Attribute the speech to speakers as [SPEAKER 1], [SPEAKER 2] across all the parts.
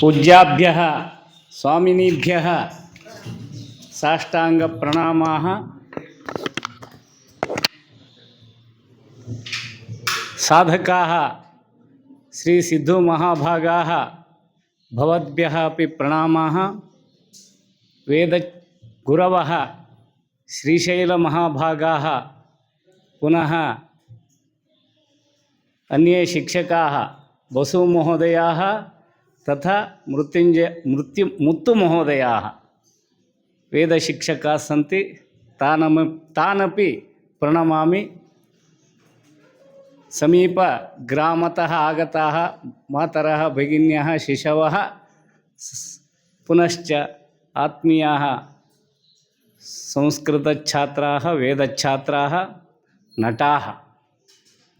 [SPEAKER 1] पूज्याभ्यः स्वामिनीभ्यः साष्टाङ्गप्रणामाः। साधकाः श्रीसिद्धुमहाभागाः भवद्भ्यः अपि प्रणामाः। वेदगुरवः श्रीशैलमहाभागाः। पुनः अन्ये शिक्षकाः बसुमहोदयाः तथा मृत्युञ्जय मृत्यु मुत्तुमहोदयाः वेदशिक्षकाः सन्ति तानम तानपि प्रणमामि समीपग्रामतः आगताः मातरः भगिन्यः शिशवः स- पुनश्च आत्मीयाः संस्कृतच्छात्राः वेदच्छात्राः नटाः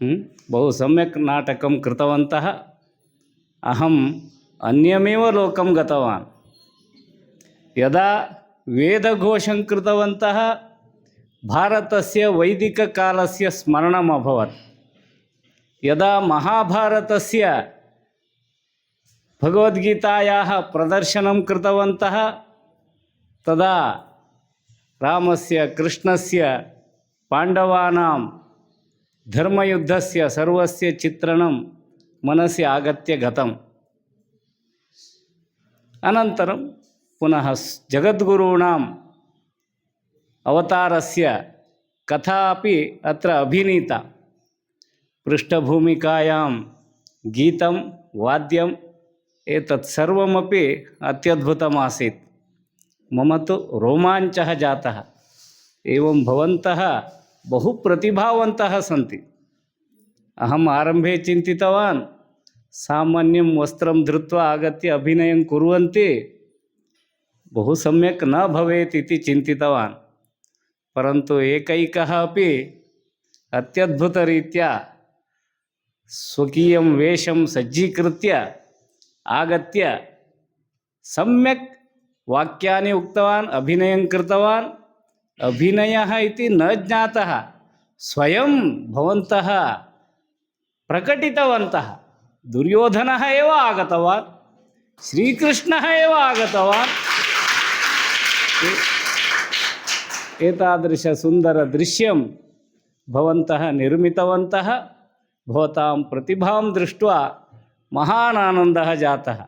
[SPEAKER 1] हं? बहु सम्यक् नाटकं कृतवन्तः अहम् अन्यमेव लोकं गतवान् यदा वेदघोषं कृतवन्तः भारतस्य वैदिककालस्य स्मरणम् अभवत् यदा महाभारतस्य भगवद्गीतायाः प्रदर्शनं कृतवन्तः तदा रामस्य कृष्णस्य पाण्डवानां धर्मयुद्धस्य सर्वस्य चित्रणं मनसि आगत्य गतम् अनन्तरं पुनः जगद्गुरूणाम् अवतारस्य कथा अपि अत्र अभिनीता। पृष्ठभूमिकायां गीतं, वाद्यम् एतत् सर्वमपि अत्यद्भुतमासीत्। मम तु रोमाञ्चः जातः। एवं भवन्तः बहु प्रतिभावन्तः सन्ति। अहम् आरम्भे चिन्तितवान्। सामान्यं वस्त्रं धृत्वा आगत्य अभिनयं कुर्वन्ति। बहु सम्यक् न भवेत् इति चिन्तितवान्। परन्तु एकैकः अपि अत्यद्भुतरीत्या स्वकीयं वेषं सज्जीकृत्य आगत्य सम्यक् वाक्यानि उक्तवान्, अभिनयं कृतवान्। अभिनयः इति न ज्ञातः, स्वयं भवन्तः प्रकटितवन्तः। दुर्योधनः एव आगतवान्, श्रीकृष्णः एव आगतवान्। एतादृशसुन्दरदृश्यं भवन्तः निर्मितवन्तः, भवतां प्रतिभां दृष्ट्वा महान् आनन्दः जातः।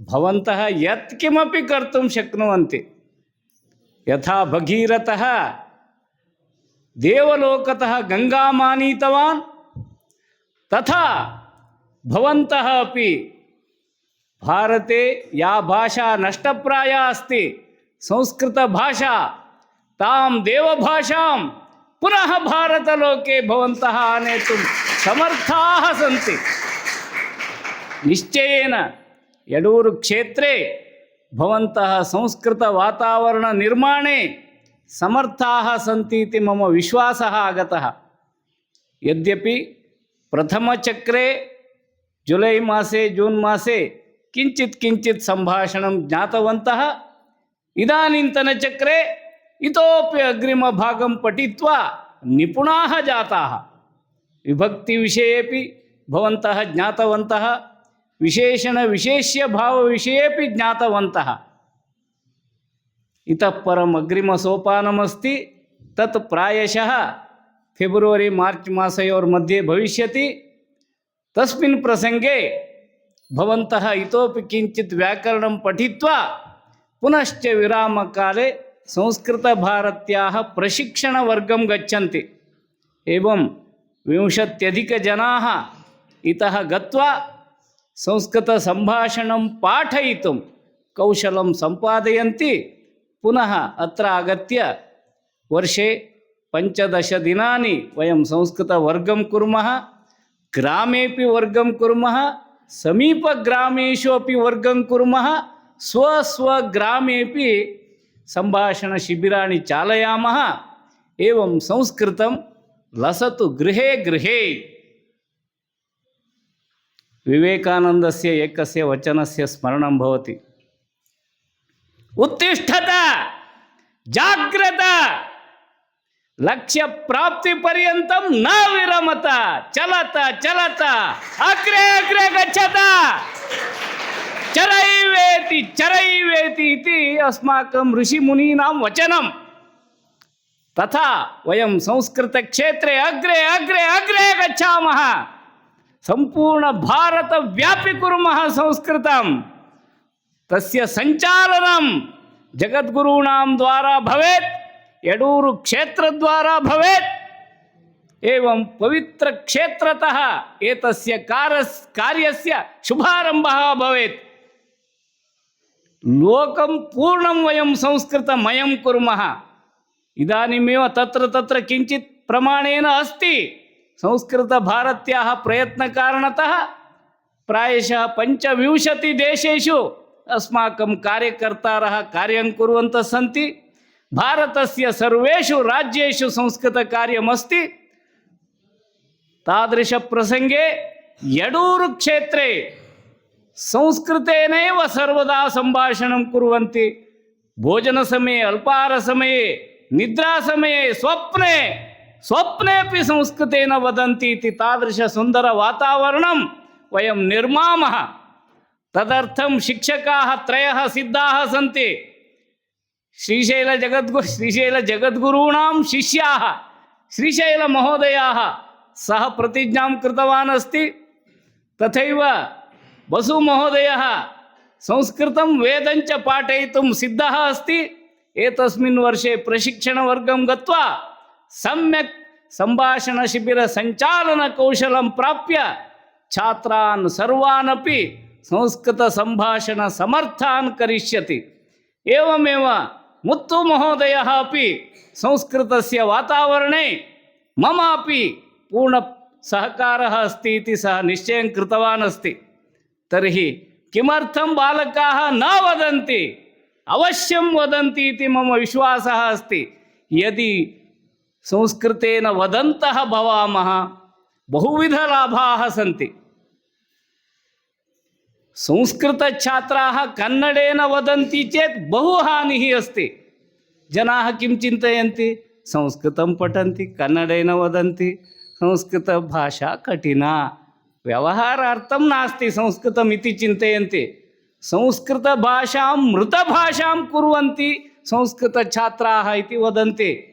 [SPEAKER 1] भवन्तः यत्किमपि कर्तुं शक्नुवन्ति। यथा भगीरथः देवलोकतः गङ्गामानीतवान् तथा भवन्तः अपि भारते या भाषा नष्टप्राया अस्ति, संस्कृतभाषा, तां देवभाषां पुनः भारतलोके भवन्तः आनेतुं समर्थाः सन्ति। निश्चयेन यडूरुक्षेत्रे भवन्तः संस्कृतवातावरणनिर्माणे समर्थाः सन्ति इति मम विश्वासः आगतः। यद्यपि प्रथमचक्रे ಜುಲೈ ಮಾಸೆ, ಜೂನ್ ಮಾಸೆ, ಕಿಂಚಿತ್ ಕಿಂಚಿತ್ ಸಂಭಾಷಣ ಜ್ಞಾತವಂತಹ. ಇದಾನಿಂತನ ಚಕ್ರೆ, ಇತೋಪಿ ಅಗ್ರಿಮ ಭಾಗಂ ಪಠಿತ್ವ ನಿಪುಣಾ ಜಾತಃ ವಿಭಕ್ತಿ ವಿಷಯೇಪಿ ಭವಂತಹ ಜ್ಞಾತವಂತಹ. ವಿಶೇಷಣ ವಿಶೇಷ್ಯ ಭಾವ ವಿಷಯೇಪಿ ಜ್ಞಾತವಂತಹ. ಇತಃ ಪರಂ ಅಗ್ರಿಮ ಸೋಪಾನಮಸ್ತಿ, ತತ್ ಪ್ರಾಯಶಃ. ಫೆಬ್ರವರಿ, ಮಾರ್ಚ್ ಮಾಸೆಯವ್ರ ಮಧ್ಯೆ ಭವಿಷ್ಯತಿ. ತಸ್ಮಿನ್ ಪ್ರಸಂಗೆ ಭವಂತಹ ಇತೋಪಿ ಕಿಂಚಿತ್ ವ್ಯಾಕರಣ ಪಠಿತ್ವಾ ಪುನಶ್ಚ ವಿರಾಮ ವಿರಾಮಕಾಲೆ ಸಂಸ್ಕೃತ ಭಾರತ್ಯಾ ಪ್ರಶಿಕ್ಷಣ ವರ್ಗಂ ಗಚ್ಚಂತಿ. ಏವಂ ವಿಂಶತ್ಯಧಿಕ ಜನಾ ಇತಃ ಗತ್ವಾ ಸಂಸ್ಕೃತ ಸಂಭಾಷಣಂ ಪಾಠಯಿತು ಕೌಶಲಂ ಸಂಪಾದಯಂತಿ ಪುನಃ ಅತ್ರ ಆಗತ್ಯ ವರ್ಷೆ ಪಂಚದಶ ದಿನಾನಿ ವಯಂ ಸಂಸ್ಕೃತ ವರ್ಗಂ ಕುರ್ಮಃ. ಗ್ರಾಮೇಪಿ ವರ್ಗಂ ಕುರ್ಮಃ, ಸಮೀಪ ಗ್ರಾಮೇಶು ಅಪಿ ವರ್ಗಂ ಕುರ್ಮಃ, ಸ್ವ ಸ್ವಗ್ರಾಮೇಪಿ ಸಂಭಾಷಣ ಶಿಬಿರಾಣಿ ಚಾಲಯಾಮಃ. ಏವಂ ಸಂಸ್ಕೃತಂ ಲಸತು ಗೃಹೇ ಗೃಹೇ. ವಿವೇಕಾನಂದಸ್ಯ ಏಕಸ್ಯ ವಚನಸ್ಯ ಸ್ಮರಣಂ ಭವತಿ. ಉತ್ತಿಷ್ಠತ, ಜಾಗ್ರತ. उत्तिष्ठत जाग्रत लक्ष्यप्राप्तिपर्यन्तं न विरमत। चलत चलत। अग्रे अग्रे गच्छत। चरैवेति चरैवेति इति अस्माकं ऋषिमुनीनां वचनं तथा वयं संस्कृतक्षेत्रे अग्रे अग्रे अग्रे गच्छामः। सम्पूर्णभारतव्यापि कुर्मः संस्कृतं तस्य सञ्चालनं जगद्गुरूणां द्वारा भवेत्। ಯಡೂರು ಕ್ಷೇತ್ರದ್ವಾರ ಭವೇತ್. ಏವಂ ಪವಿತ್ರ ಕ್ಷೇತ್ರತಃ ಏತಸ್ಯ ಕಾರಸ್ ಕಾರ್ಯಸ್ಯ ಶುಭಾರಂಭ ಭವೇತ್. ಲೋಕಂ ಪೂರ್ಣಂ ವಯಂ ಸಂಸ್ಕೃತ ಮಯಂ ಕುರ್ಮಃ. ಇದಾನಿಮೇವ ತತ್ರ ತತ್ರ ಕಿಂಚಿತ್ ಪ್ರಮಾಣೇನ ಅಸ್ತಿ. ಸಂಸ್ಕೃತ ಭಾರತ್ಯ ಪ್ರಯತ್ನ ಕಾರಣತಃ. ಪ್ರಾಯಶಃ ಪಂಚವಿಂಶತಿ ದೇಶು ಅಸ್ಮಾಕಂ ಕಾರ್ಯಕರ್ತಾರः ಕಾರ್ಯಂ ಕುರುವಂತ ಸಂತಿ ಭಾರತಸ್ಯ ಸರ್ವೇಷು ರಾಜ್ಯೇಶು ಸಂಸ್ಕೃತ ಕಾರ್ಯಮಸ್ತಿ. ತಾದೃಶ ಪ್ರಸಂಗೆ ಯಡೂರು ಕ್ಷೇತ್ರೇ. ಸಂಸ್ಕೃತೇನೇವ ಸರ್ವದಾ ಸಂಭಾಷಣ ಕುರುವಂತಿ. ಭೋಜನ ಸಮಯ, ಅಲ್ಪಾಹಾರ ಸಮಯ, ನಿದ್ರಾ ಸಮಯ, ಸ್ವಪ್ನೆ ಸ್ವಪ್ನೆ ಅಪಿ ಸಂಸ್ಕೃತೇನ ವದಂತಿ ಇತಿ ತಾದೃಶ ಸುಂದರ ವಾತಾವರಣಂ ವಯಂ ನಿರ್ಮಾಮಃ. ತದರ್ಥಂ ಶಿಕ್ಷಕಾಹ ತ್ರಯ ಸಿದ್ಧಾಹ ಸಂತಿ. శ్రీశైల జగద్గు శ్రీశైల జగద్గురూణాం శిష్యా శ్రీశైల మహోదయా సహ ప్రతిజ్ఞాం కృతవాన్ అస్తి తథైవ బసు మహోదయ సంస్కృతం వేదంచ अस्ति। एतस्मिन् वर्षे प्रशिक्षणवर्गं गत्वा सम्यक् सम्भाषणशिबिरसञ्चालनकौशलं प्राप्य छात्रान् सर्वान् अपि संस्कृतसम्भाषणसमर्थान् करिष्यति। एवमेव मुत्तुमहोदयः अपि संस्कृतस्य वातावरणे मम अपि पूर्णसहकारः अस्ति इति सः निश्चयं कृतवान् अस्ति। तर्हि किमर्थं बालकाः न वदन्ति? अवश्यं वदन्ति इति मम विश्वासः अस्ति। यदि संस्कृतेन वदन्तः भवामः बहुविधलाभाः सन्ति। संस्कृतछात्राः कन्नडेन वदन्ति चेत् बहु हानिः अस्ति। जनाः किं चिन्तयन्ति? संस्कृतं पठन्ति कन्नडेन वदन्ति। संस्कृतभाषा कठिना। व्यवहारार्थं नास्ति संस्कृतम् इति चिन्तयन्ति। संस्कृतभाषां मृतभाषां कुर्वन्ति संस्कृतछात्राः इति वदन्ति।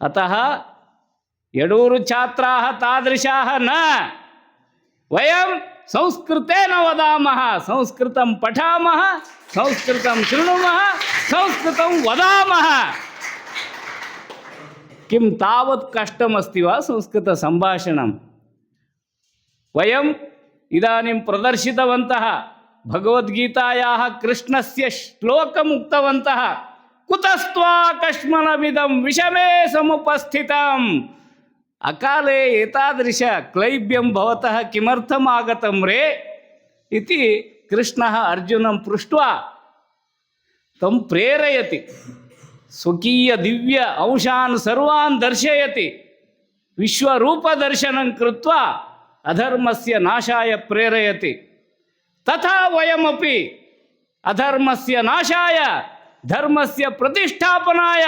[SPEAKER 1] अतः यडूरुछात्राः तादृशाः न। वयं ಸಂಸ್ಕೃತೆ ನ ವದಾಮಹ ಸಂಸ್ಕೃತಂ ಪಠಾಮಹ ಸಂಸ್ಕೃತಂ ಶೃಣುಮಃ, ಸಂಸ್ಕೃತಂ ವದಾಮಹ ಕಿಂ ತಾವತ್ ಕಷ್ಟಮಸ್ತಿ ವಾ ಸಂಸ್ಕೃತ ಸಂಭಾಷಣಂ. ವಯಂ ಇದಾನಿಂ ಪ್ರದರ್ಶಿತವಂತಹ ಭಗವದ್ಗೀತಾಯ ಕೃಷ್ಣಸ್ಯ ಶ್ಲೋಕ ಮುಕ್ತವಂತಹ ಕುತಸ್ತ್ವಾ ಕಶ್ಮನವಿದಂ ವಿಷಮೇ ಸಮುಪಸ್ಥಿತಂ. ಅಕಾಲೆ ಏತಾದೃಶ ಕ್ಲೈಬ್ಯಂ ಭವತಃ ಕಿಮರ್ಥಂ ಆಗತಂ ರೇ ಇತಿ ಕೃಷ್ಣ ಅರ್ಜುನಂ ಪೃಷ್ಟ ತಂ ಪ್ರೇರಯತಿ. ಸ್ವಕೀಯ ದಿವ್ಯ ಅಂಶಾನ್ ಸರ್ವಾನ್ ದರ್ಶಯತಿ. ವಿಶ್ವರೂಪ ವಿಶ್ವರೂಪದರ್ಶನಂ ಕೃತ್ವ ಅಧರ್ಮಸ್ಯ ನಾಶಾಯ ಪ್ರೇರಯತಿ. ತಥಾ ವಯಮಪಿ ಅಧರ್ಮಸ್ಯ ನಾಶಾಯ ಧರ್ಮಸ್ಯ ಪ್ರತಿಷ್ಠಾಪನಾಯ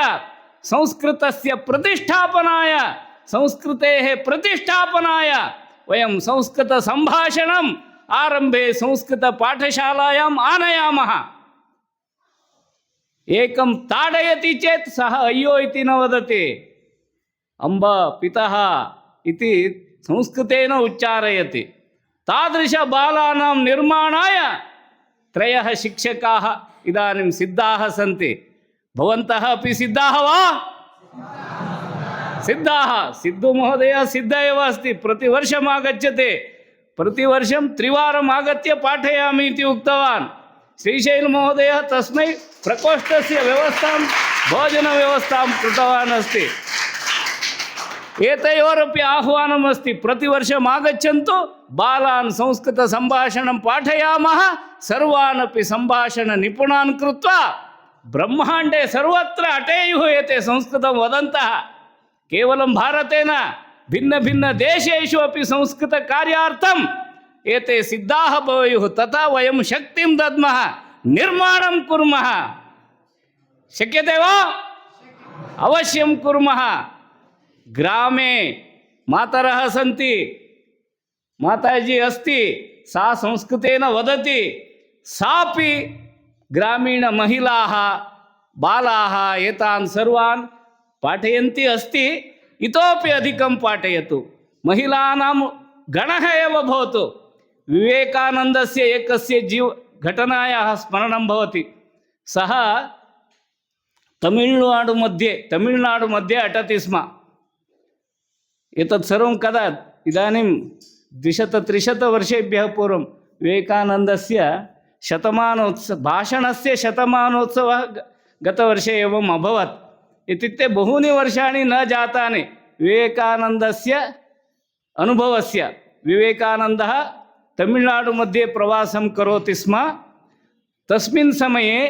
[SPEAKER 1] ಸಂಸ್ಕೃತಸ್ಯ ಪ್ರತಿಷ್ಠಾಪನಾಯ ಸಂಸ್ಕೃತೆ ಪ್ರತಿಷ್ಠಾಪನಾಯ. ವಯಂ ಸಂಸ್ಕೃತ ಸಂಭಾಷಣಂ. ಆರಂಭೆ ಸಂಸ್ಕೃತ ಪಾಠಶಾಲಾಂ ಆನಯಾಮ. ಏಕಂ ತಾಡಯತಿ ಚೇತ್ ಸಹ ಅಯ್ಯೋ ಇತಿ ನ ವದತಿ. ಅಂಬ ಪಿತಃ ಇತಿ ಸಂಸ್ಕೃತೇನ ಉಚ್ಚಾರಯತಿ. ತಾದೃಶ ಬಾಲಾನಾಂ ನಿರ್ಮಾಣಾಯ. ತ್ರಯಃ ಶಿಕ್ಷಕಾः ಇದಾನಿಂ ಸಿದ್ಧಾः ಸಂತಿ. ಭವಂತಃ ಅಪಿ ಸಿದ್ಧಾः ವಾ? ಸಿದ್ಧಾ ಸಿದ್ದು ಮಹೋದಯ ಸಿದ್ಧ ಇವ ಅಸ್ತಿ. ಪ್ರತಿ ವರ್ಷಂ ಆಗಚ್ಚತೆ. ಪ್ರತಿ ವರ್ಷಂ ತ್ರಿವಾರಂ ಆಗತ್ಯ ಪಾಠಯಾಮಿ ಇತಿ ಉಕ್ತವಾನ್. ಶ್ರೀಶೈಲ ಮಹೋದಯ ತಸ್ಮೈ ಪ್ರಕೋಷ್ಠಸ್ಯ ವ್ಯವಸ್ಥಾಂ ಭೋಜನ ವ್ಯವಸ್ಥಾಂ ಕೃತವಾನ್ ಅಸ್ತಿ. ಏತಯೋರಪಿ ಆಹ್ವಾನಂ ಅಸ್ತಿ. ಪ್ರತಿ ವರ್ಷಂ ಆಗಚ್ಚಂತು ಬಾಲಾನ್ ಸಂಸ್ಕೃತ ಸಂಭಾಷಣಂ ಪಾಠಯಾಮಃ ಸರ್ವಾನಪಿ ಸಂಭಾಷಣ ನಿಪುಣಾನ್ ಕೃತ್ವ. ಬ್ರಹ್ಮಾಂಡೆ ಸರ್ವತ್ರ ಅಟೇಯು ಏತೆ ಸಂಸ್ಕೃತ ವದಂತಹ केवलं भारतेन भिन्नभिन्नदेशेषु अपि संस्कृतकार्यार्थम् एते सिद्धाः भवेयुः तथा वयं शक्तिं दद्मः निर्माणं कुर्मः। शक्यते वा? अवश्यं कुर्मः। ग्रामे मातरः सन्ति माताजी अस्ति सा संस्कृतेन वदति सापि ग्रामीणमहिलाः बालाः एतान् सर्वान् पाठयन्ती अस्ति इतोपि अधिकं पाठयतु। महिलानां गणः एव भवतु। विवेकानन्दस्य एकस्य जीव घटनायाः स्मरणं भवति। सः तमिळ्नाडुमध्ये तमिळ्नाडुमध्ये तमिळ्नाडु मध्ये अटति स्म। एतत् सर्वं कदा? इदानीं द्विशतत्रिशतवर्षेभ्यः पूर्वं विवेकानन्दस्य शतमानोत्सव भाषणस्य शतमानोत्सवः ग- गतवर्षे एवम् अभवत्। इत्युक्ते बहूनि वर्षाणि न जातानि. विवेकानन्दस्य अनुभवस्य. विवेकानन्दः तमिळ्नाडुमध्ये प्रवासं करोति स्म. तस्मिन् समये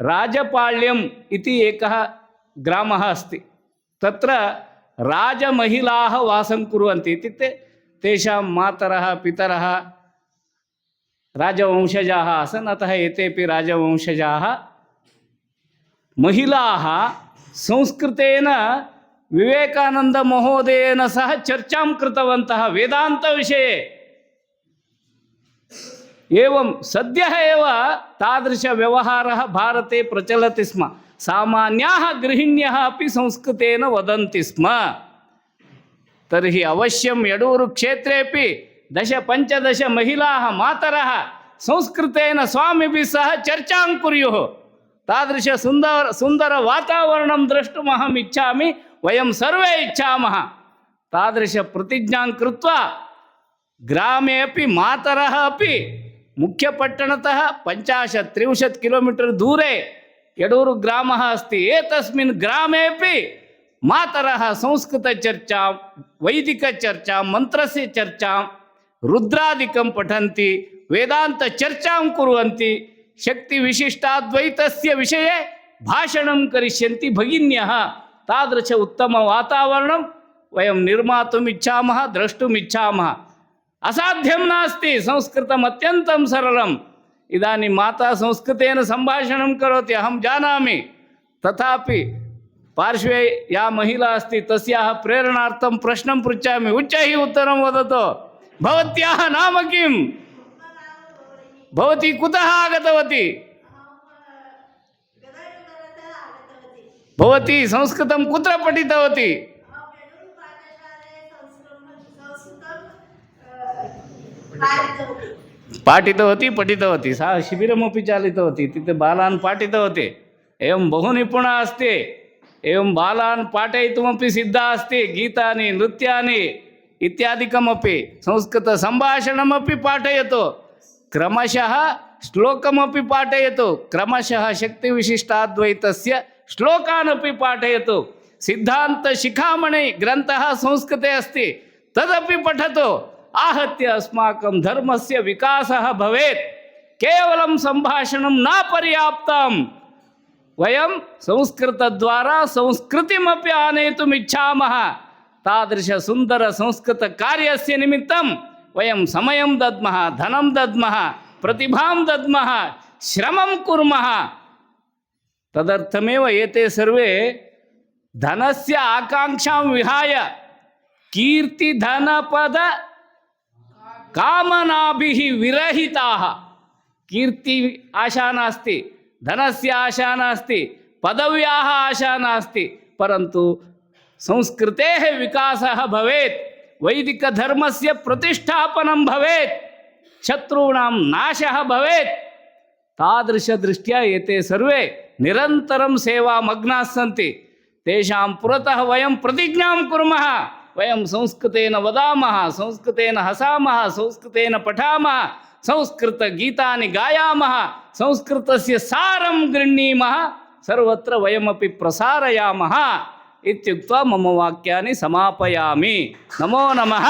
[SPEAKER 1] राजपाळ्यम् इति एकः ग्रामः अस्ति. तत्र राजमहिलाः वासं कुर्वन्ति. इत्युक्ते तेषां मातरः पितरः राजवंशजाः आसन् अतः एतेपि राजवंशजाः. महिलाः ಸಂಸ್ಕೃತೇನ ವಿವೇಕಾನಂದ ಮಹೋದಯನ ಸಹ ಚರ್ಚಾಂ ಕೃತವಂತಹ ವೇದಾಂತ ವಿಷಯ. ಏವಂ ಸದ್ಯ ಇವ ತಾದೃಶ ವ್ಯವಹಾರ ಭಾರತೆ ಪ್ರಚಲತಿ ಸ್ಮ. ಸಾಮಾನ್ಯ ಗೃಹಿಣ್ಯ ಅಪಿ ಸಂಸ್ಕೃತೇನ ವದಂತಿ ಸ್ಮ. ತರ್ಹಿ ಅವಶ್ಯಂ ಯಡೂರು ಕ್ಷೇತ್ರೇಪಿ ದಶ ಪಂಚದಶ ಮಹಿಳಾ ಮಾತರ ಸಂಸ್ಕೃತೇನ ಸ್ವಾಮಿ ಸಹ ಚರ್ಚಾಂ ಕುರಿಯು ತಾದೃಶ ಸುಂದರ ಸುಂದರ ವಾತಾವರಣಂ ದ್ರಷ್ಟುಮಹಂ ಇಚ್ಛಾಮಿ, ವಯಂ ಸರ್ವೇ ಇಚ್ಛಾಮಹ ತಾದೃಶ ಪ್ರತಿಜ್ಞಾಂ ಕೃತ್ವ, ಗ್ರಾಮೇ ಅಪಿ ಮಾತರ ಅಪಿ ಮುಖ್ಯಪಟ್ಟಣತಃ ಪಂಚಾಶತ್ ತ್ರಿಂಶತ್ ಕಿಲೋಮೀಟರ್ ದೂರೆ, ಯಡೂರು ಗ್ರಾಮ ಅಸ್ತಿ, ಏತಸ್ಮಿನ್ ಗ್ರಾಮೇಪಿ ಮಾತರಃ ಸಂಸ್ಕೃತಚರ್ಚಾ ವೈದಿಕಚರ್ಚಾ ಮಂತ್ರಸ್ಯ ಚರ್ಚಾಂ ರುದ್ರಾದಿಕಂ ಪಠಂತಿ ವೇದಾಂತಚರ್ಚಾಂ ಕುರುವಂತಿ शक्तिविशिष्टाद्वैतस्य विषये भाषणं करिष्यन्ति भगिन्यः तादृश उत्तमवातावरणं वयं निर्मातुम् इच्छामः द्रष्टुम् इच्छामः असाध्यं नास्ति संस्कृतम् अत्यन्तं सरलम् इदानीं माता संस्कृतेन सम्भाषणं करोति अहं जानामि तथापि पार्श्वे या महिला अस्ति तस्याः प्रेरणार्थं प्रश्नं पृच्छामि उच्चैः उत्तरं वदतु भवत्याः नाम किम् भवती कुतः आगतवती भवती संस्कृतं कुत्र पठितवती पाठितवती पठितवती सा शिबिरमपि चालितवती इत्युक्ते बालान् पाठितवती एवं बहु निपुणा अस्ति एवं बालान् पाठयितुमपि सिद्धा अस्ति गीतानि नृत्यानि इत्यादिकमपि संस्कृतसम्भाषणमपि पाठयतु क्रमशः श्लोकमपि पाठयतु. क्रमशः शक्तिविशिष्टाद्वैतस्य श्लोकानपि पाठयतु. सिद्धान्तशिखामणि ग्रन्थः संस्कृते अस्ति. तदपि पठतु. आहत्य अस्माकं धर्मस्य विकासः भवेत्. केवलं सम्भाषणं न पर्याप्तम् वयं संस्कृतद्वारा संस्कृतिमपि आनेतुम् इच्छामः. तादृशसुन्दरसंस्कृतकार्यस्य निमित्तं वयं समयं दद्मः, धनं दद्मः, प्रतिभां दद्मः, श्रमं कुर्मः। तदर्थमेव एते सर्वे धनस्य आकाङ्क्षां विहाय कीर्तिधनपद कामनाभिः विरहिताः। कीर्ति आशा नास्ति, धनस्य आशा नास्ति, पदव्याः आशा नास्ति, परन्तु संस्कृतेः विकासः भवेत्। वैदिक धर्म से प्रतिष्ठापन भवे शत्रूणाम नाश भवे तादृश दृष्टिया ये सर्वे निरंतरम सेवा मग्ना सी तेषा वयम प्रतिज्ञा कूम वयम संस्कृतेन वदामः, संस्कृतेन हसामः, संस्कृतेन पठामः संस्कृत गीता गायामः, संस्कृतस्य सारं गृह्णीमः, सर्वत्र वयमपि प्रसारयामः। इत्युक्त्वा मम वाक्यानि समापयामि। नमो नमः।